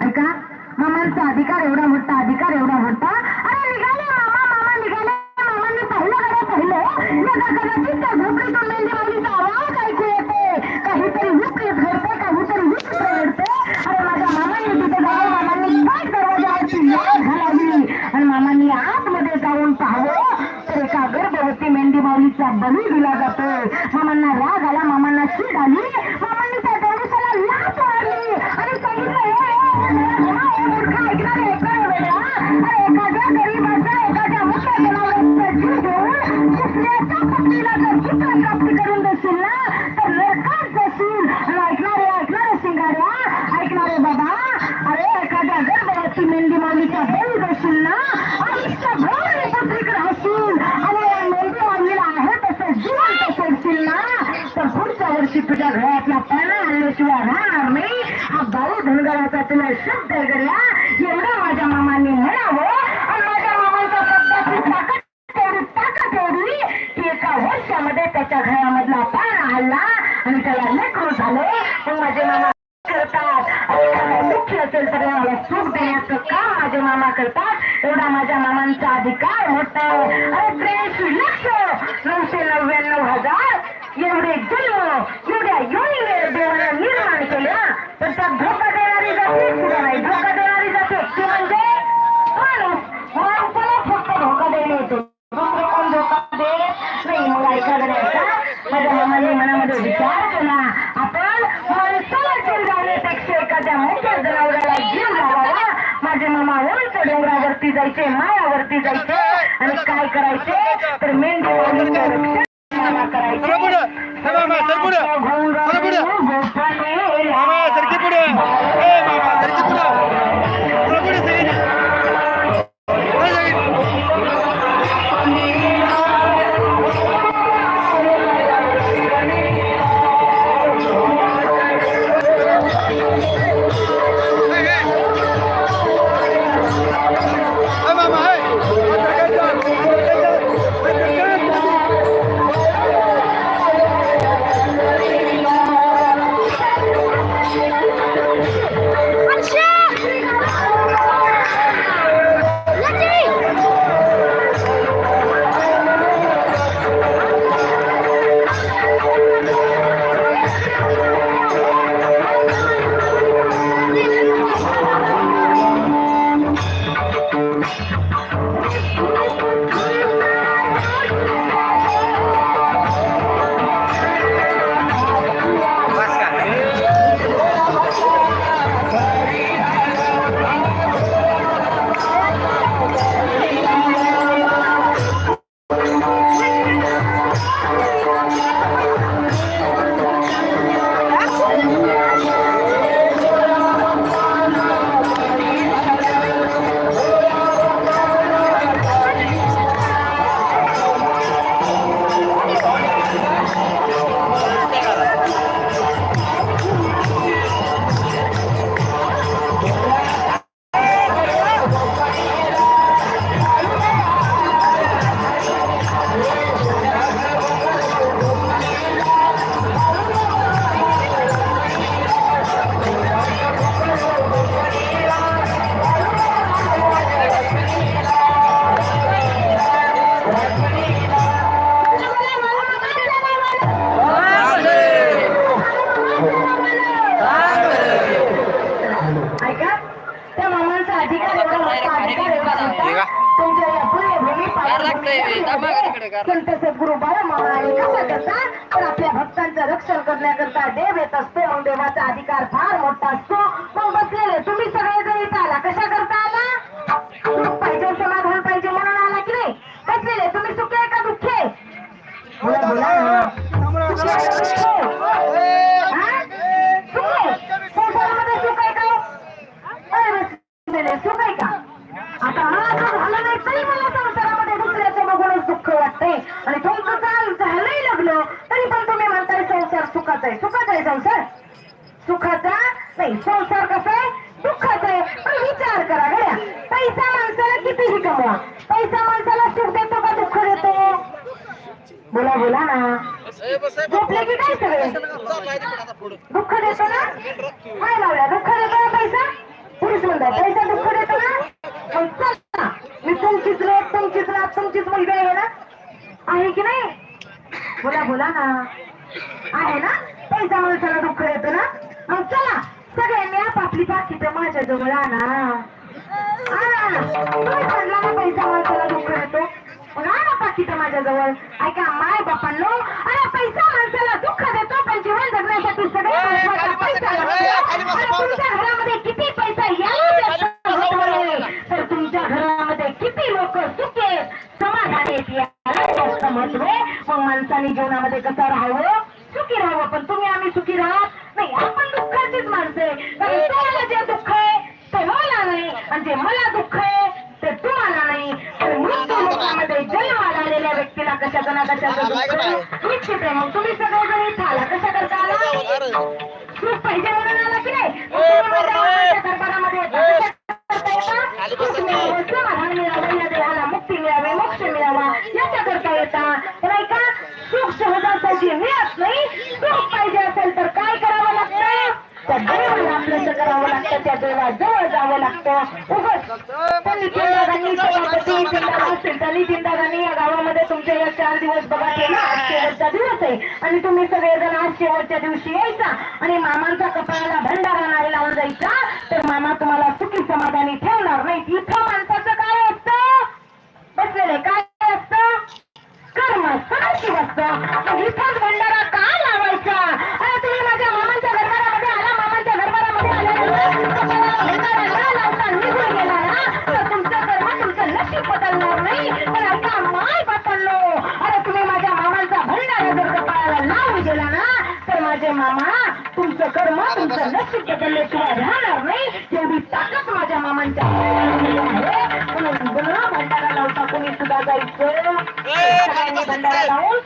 ऐका मामांचा अधिकार एवढा मोठा अधिकार एवढा मोठा. एखादा असेल तर मला सुख देण्याचं काम माझे मामा करतात. एवढा माझ्या मामांचा अधिकार मोठा आहे. अरे त्र्याऐंशी लक्ष! नऊशे नव्याण्णव हजार एवढे जन्म एवढ्या योनी देवाला निर्माण केल्या. तर त्या धोका देणारी जाते कुठं नाही? धोका देणारी जाते ती म्हणजे माणूस माणसाला फक्त धोका देणे येतो दुसरं कोण धोका देत नाही मग ऐका गड्याचा माझ्या मामाने मनामध्ये विचार केला आपण माणसाला जीव लावण्यापेक्षा एखाद्या मोठ्या जनावराला जीव लावावा माझे मामा उंच डोंगरावरती जायचे मायावरती जायचे आणि काय करायचे तर मेंढी करायचे सद्गुरु बाळा आणि कसा करता? तर आपल्या भक्तांचं रक्षण करण्याकरता देव येत असतो. मग देवाचा अधिकार फार मोठा असतो. मग बसलेले तुम्ही सगळे जर इथं आला. कशा करता आला? पाहिजे समाधान पाहिजे म्हणून आला की नाही? बसलेले तुम्ही सुखे आहे का दुःखे बोला बोला सुखे आहे का दुःखे? हा? सुखे संसारामध्ये सुख आहे का अरे बसलेले सुख आहे का आता माझं झालं नाही तरी मला संसारामध्ये दुसऱ्याचं बघूनच दुःख वाटतंय आणि तुमचं झालंय लग्न. तरी पण तुम्ही म्हणताय संसार सुखाचा आहे. सुखाचा आहे संसार. सुखाचा नाही संसार कसा आहे? दुःखाचा आहे. पण विचार करा गड्या पैसा माणसाला कितीही कमवा. पैसा माणसाला सुख देतो का दुःख देतो? बोला बोला ना. झोपले की काय सगळे? दुःख देतो ना? काय लावल्या? दुःख देतो ना पैसा? पुरुष म्हणतात पैसा दुःख देतो ना? मी तुमचीच लोक तुमचीच रात तुमचीच मुलगी आहे ना? आहे की नाही? बोला बोला ना. आहे ना? पैसा माणसाला दुःख देतो ना? मग चला सगळ्यांनी आपापली पाकिट माझ्या जवळ आणा. आणा. तुम्ही म्हणला ना पैसा माणसाला दुःख देतो मग आणा पाकिट माझ्या जवळ ऐका माय बापांनो अरे पैसा माणसाला दुःख देतो पण जीवन जगण्यासाठी सगळे पैसा घरामध्ये किती पैसा यायला तर तुमच्या घरामध्ये किती लोक सुखे समाधानी आहेत याला जास्त महत्त्व आहे मग माणसाने जीवनामध्ये कसं राहावं? सुखी राहावं. पण तुम्ही आम्ही सुखी राहत नाही. आपण दुःखाचीच माणसं आहे कारण तुम्हाला जे दुःख आहे ते मला नाही आणि जे मला दुःख आहे ते तुम्हाला नाही तर मृत्यू लोकांमध्ये जन्माला आलेल्या व्यक्तीला कशाचं ना कशाचं दुःख निश्चित आहे मग तुम्ही सगळेजण इथं आला कशा करता आला सुख पाहिजे म्हणून आला की नाही मग तुम्ही माझ्या वडिलांच्या दरबारामध्ये येता. कशा करता येता? सुख मिळावं, समाधान मिळावं, या देहाला मुक्ती मिळावी मोक्ष मिळावा याच्या करता येता तर ऐका सुख सहजासहजी मिळत नाही सुख पाहिजे असेल तर काय करावं लागतं त्या देवाला आपलं करावं लागतं त्या देवाजवळ जावं लागतं. या गावामध्ये तुमचे या चार दिवस बघा शेवटचा दिवस आहे. आणि तुम्ही सगळेजण आज शेवटच्या दिवशी यायचा आणि मामांचा कपाळाला भंडारा नाही लावून जायचा. तर मामा तुम्हाला सुखी समाधानी ठेवणार नाही. इथं बदलल्याशिवाय राहणार नाही. तेवढी ताकद माझ्या मामांच्या आहे. म्हणून भंडारा लावता कोणी सुद्धा जायचं. सगळ्यांनी भंडारा लावून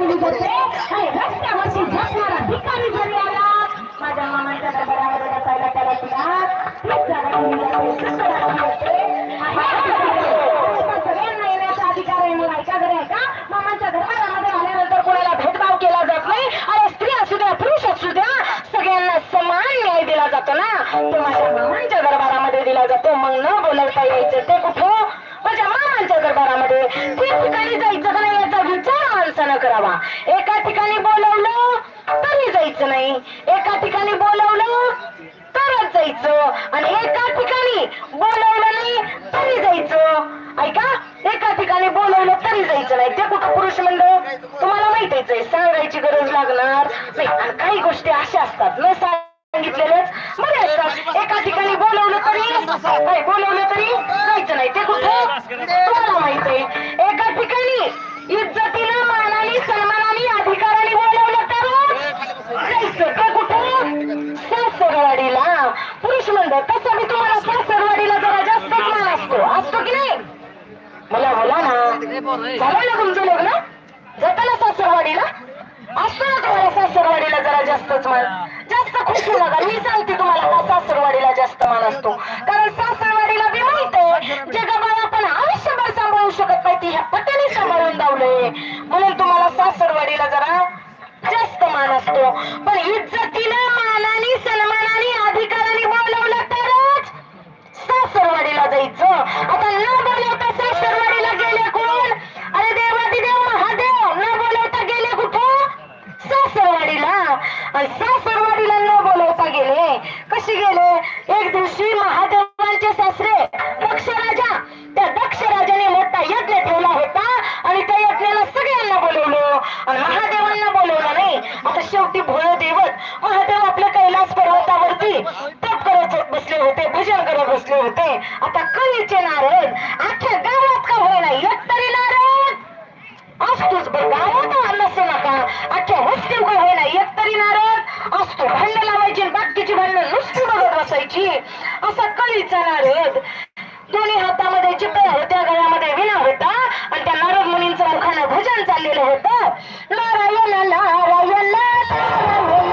दिली जाते आणि रस्त्यावरती झटणारा भिकारी जरी आला. माझ्या मामांच्या दगडावर बसायला त्याला सगळ्यांना येण्याचा अधिकार आहे मला ऐका दरबारामध्ये आल्यानंतर कोणाला भेदभाव केला जात नाही अरे स्त्री असू द्या पुरुष असू द्या सगळ्यांना समान न्याय दिला जातो ना तो माझ्या मामांच्या दरबारामध्ये दिला जातो मग न बोलवता यायचं ते कुठं? माझ्या मामांच्या दरबारामध्ये. ते ठिकाणी जायचं का? नाही याचा विचार करावा. एका ठिकाणी बोलवलं तरी जायचं नाही. एका ठिकाणी बोलवलं तरच जायचं. आणि एका ठिकाणी बोलवलं नाही तरी जायचं. ऐका एका ठिकाणी बोलवलं तरी जायचं नाही. ते कुठं पुरुष मंडळ? तुम्हाला माहितीच आहे सांगायची गरज लागणार नाही. आणि काही गोष्टी अशा असतात न सांगितलेल्याच. बरे असतात एका ठिकाणी बोलवलं तरी काय बोलवलं तरी जायचं नाही. ते कुठं? तुम्हाला माहीत आहे. एका ठिकाणी असलं तसं मी तुम्हाला सरवाडीला जरा जास्त मान असतो. असतो की नाही? मला बोला ना. झालं ना तुमचं लग्न? जाताना सासरवाडीला? असतो ना तुम्हाला सासरवाडीला जरा जास्तच मान जास्त खुश होऊ मी सांगते. आता शेवटी भोळ देवत महादेव आपल्या कैलास पर्वतावरती तप करत बसले होते भजन करत बसले होते. आता कवीचे नारद अख्ख्या गावात का होईना? एक तरी नारद! असतोच बरं गावात नसू नका. अख्ख्या वस्तीव का होईना? एक तरी नारद! असतो. भांडण लावायची बाकीची भांडण नुसती बघत बसायची. असा कवीचा नारद दोन्ही हातामध्ये चित्र त्या गळ्यामध्ये विना होता आणि त्या नारद मुनींचं मुखानं भजन चाललेलं होतं. नारायण नारायण नारायण.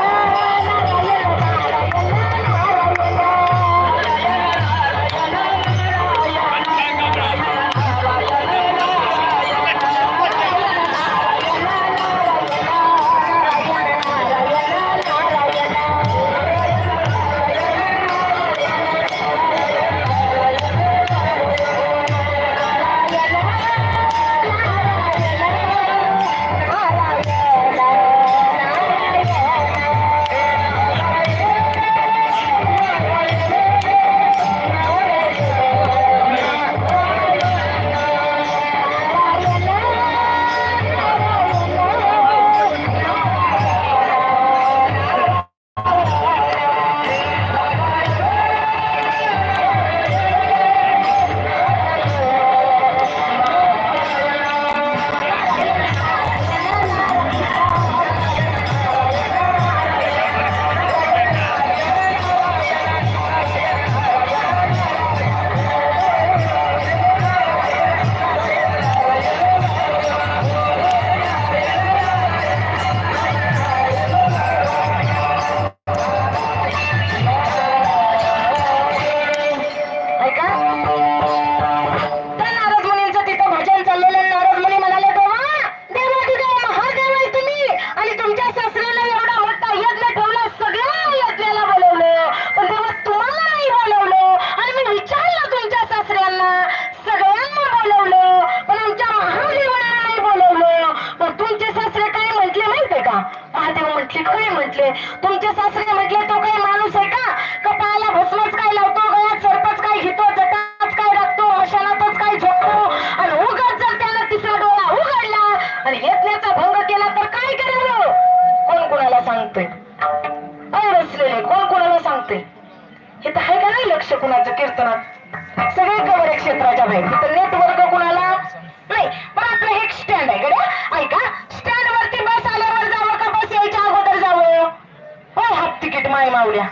लावल्या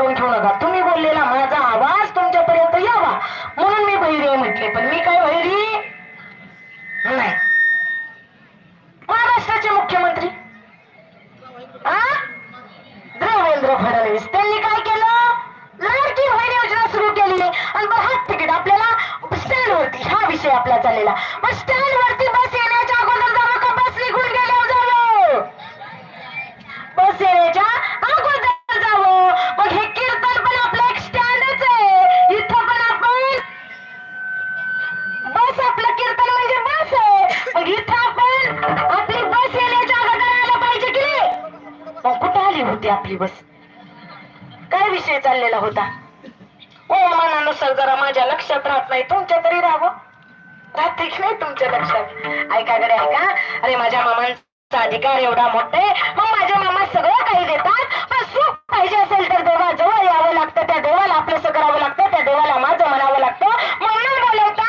Control going चालली होती आपली बस? काय विषय चाललेला होता? ओ मनानुसार जरा माझ्या लक्षात राहत नाही. तुमच्या तरी राहावं. राहतेच नाही तुमच्या लक्षात. ऐका गरे ऐका. अरे माझ्या मामांचा अधिकार एवढा मोठे आहे. मग माझ्या मामा सगळं काही देतात. पण सुख पाहिजे असेल तर देवाजवळ यावं लागतं. त्या देवाला आपलंसं करावं लागतं. त्या देवाला माझं म्हणावं लागतं. म्हणून बोलवता.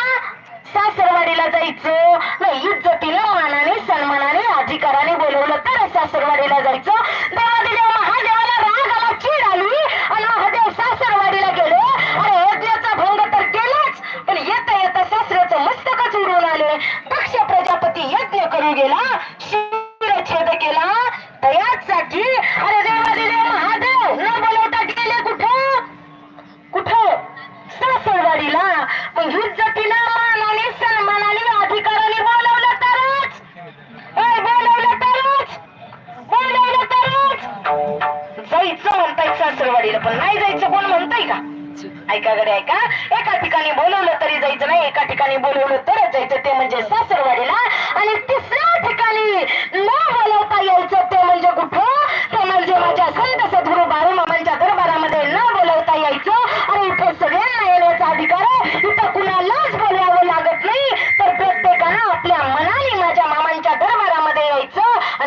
सासरवाडीला जायचं. नाही इज्जतीनं मानाने सन्मानाने अधिकाराने बोलवलं तर सासरवाडीला जायचं. देवादिदेव महादेवाला राग आला चीड आली आणि महादेव सासरवाडीला गेले. अरे यज्ञाचा भंग तर केलाच पण येता येता सासऱ्याचं मस्तकच उडून आले. दक्ष प्रजापती यज्ञ करून गेला.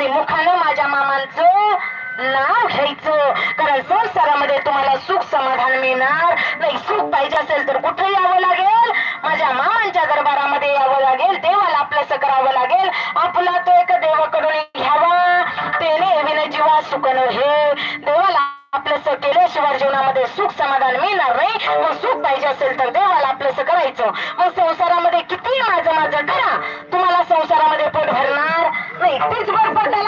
आणि मुखानं माझ्या मामांचं नाव घ्यायचं. कारण संसारामध्ये तुम्हाला सुख समाधान मिळणार नाही. सुख पाहिजे असेल तर कुठे यावं लागेल? माझ्या मामांच्या दरबारामध्ये यावं लागेल. देवाला आपलंसं करावं लागेल. आपला तो एक देवाकडून घ्यावा. तेने विन जीवा सुकन हे देवाला आपलंसं केल्याशिवाय जीवनामध्ये सुख समाधान मिळणार नाही. मग सुख पाहिजे असेल तर देवाला आपलंसं करायचं. मग संसारामध्ये किती माझं माझं करा. तुम्हाला भरणार नाही तीच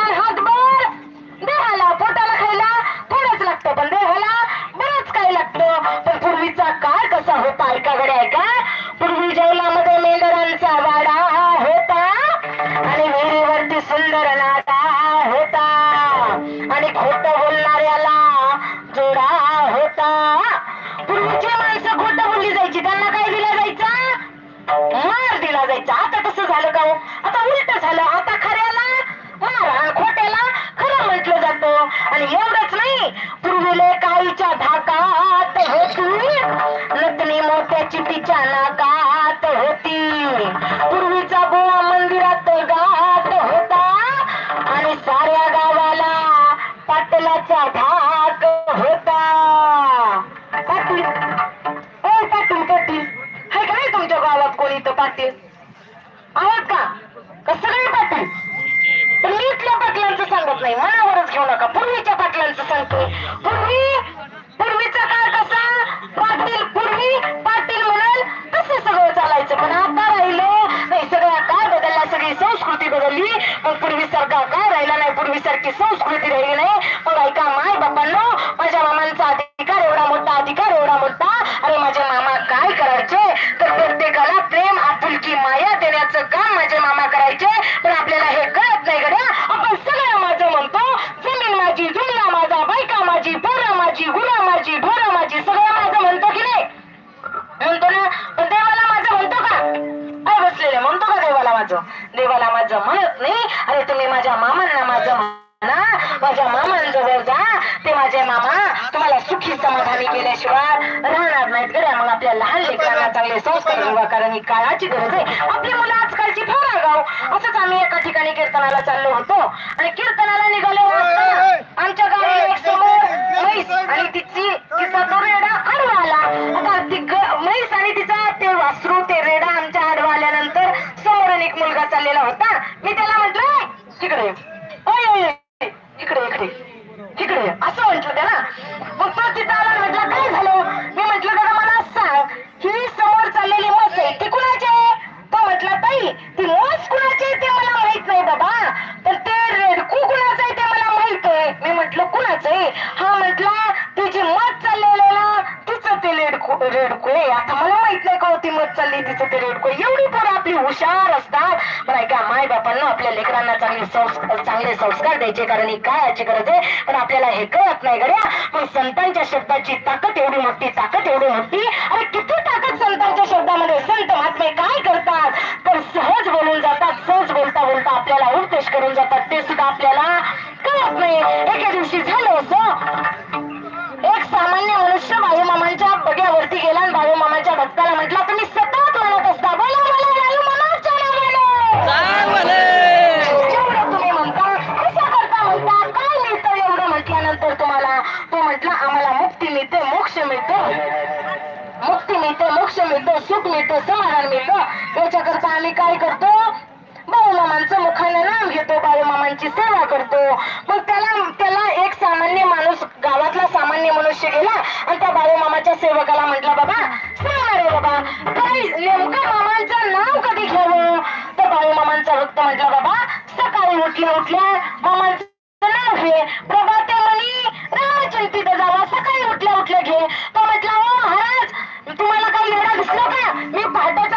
माया काम माझे मामा करायचे पण आपल्याला हे कळत नाही गड्या. आपण सगळं माझं म्हणतो जमीन माझी जुमला माझा बायका माझी पोरं माझी गुरा माझी ढोरं माझी सगळं माझं म्हणतो की नाही? म्हणतो ना पण देवाला माझं म्हणतो का? काय बसलेले? म्हणतो का देवाला माझं? देवाला माझं म्हणत नाही. अरे तुम्ही माझ्या मामांना माझं म्हणा. माझ्या मामांजवळ जा. ते माझे मामा तुम्हाला सुखी समाधानी केल्याशिवाय आपल्या लहान लेकरांना चांगले संस्कार घडवा कारण ही काळाची गरज आहे. आपली मुलं आजकालची फार आगाव असंच आम्ही एका ठिकाणी कीर्तनाला चाललो होतो. आणि कीर्तनाला निघालो आमच्या गावाला एक समोर म्हैस आणि तिची नकार द्यायचे कारण ही काय याची गरज आहे? पण आपल्याला हे कळत नाही गड्या. मग संतांच्या शब्दाची ताकद एवढी मोठी ताकद एवढी मोठी? अरे किती ताकद संतांच्या शब्दामध्ये? संत महात्मे काय करतात? तर सहज बोलून जातात सहज बोलता बोलता आपल्याला उद्देश करून जातात. ते सुद्धा आपल्याला कळत नाही. एके दिवशी झालं असं. एक सामान्य मनुष्य बाळूमामांच्या बग्यावरती गेला आणि बाळूमामाच्या भक्ताला म्हटला तुम्ही सतत आपल्याला सुख मिळतं समाधान मिळतं याच्याकरता आम्ही काय करतो? बाळूमामांचं मुखाने नाम घेतो बाळूमामांची सेवा करतो. मग त्याला त्याला एक सामान्य माणूस गावातला सामान्य मनुष्य गेला आणि त्या बाळूमामाच्या सेवकाला म्हटला बाबा बाबा काय नेमकं मामांचं नाव कधी घ्यावं? तर बाळूमामांचा भक्त म्हटला बाबा सकाळी उठल्या उठल्या मामांचं नाव घे. प्रभाते म्हणी रामचिंतित जावा सकाळी उठल्या उठल्या घे. येणारा विष्णू का? मी भारताचा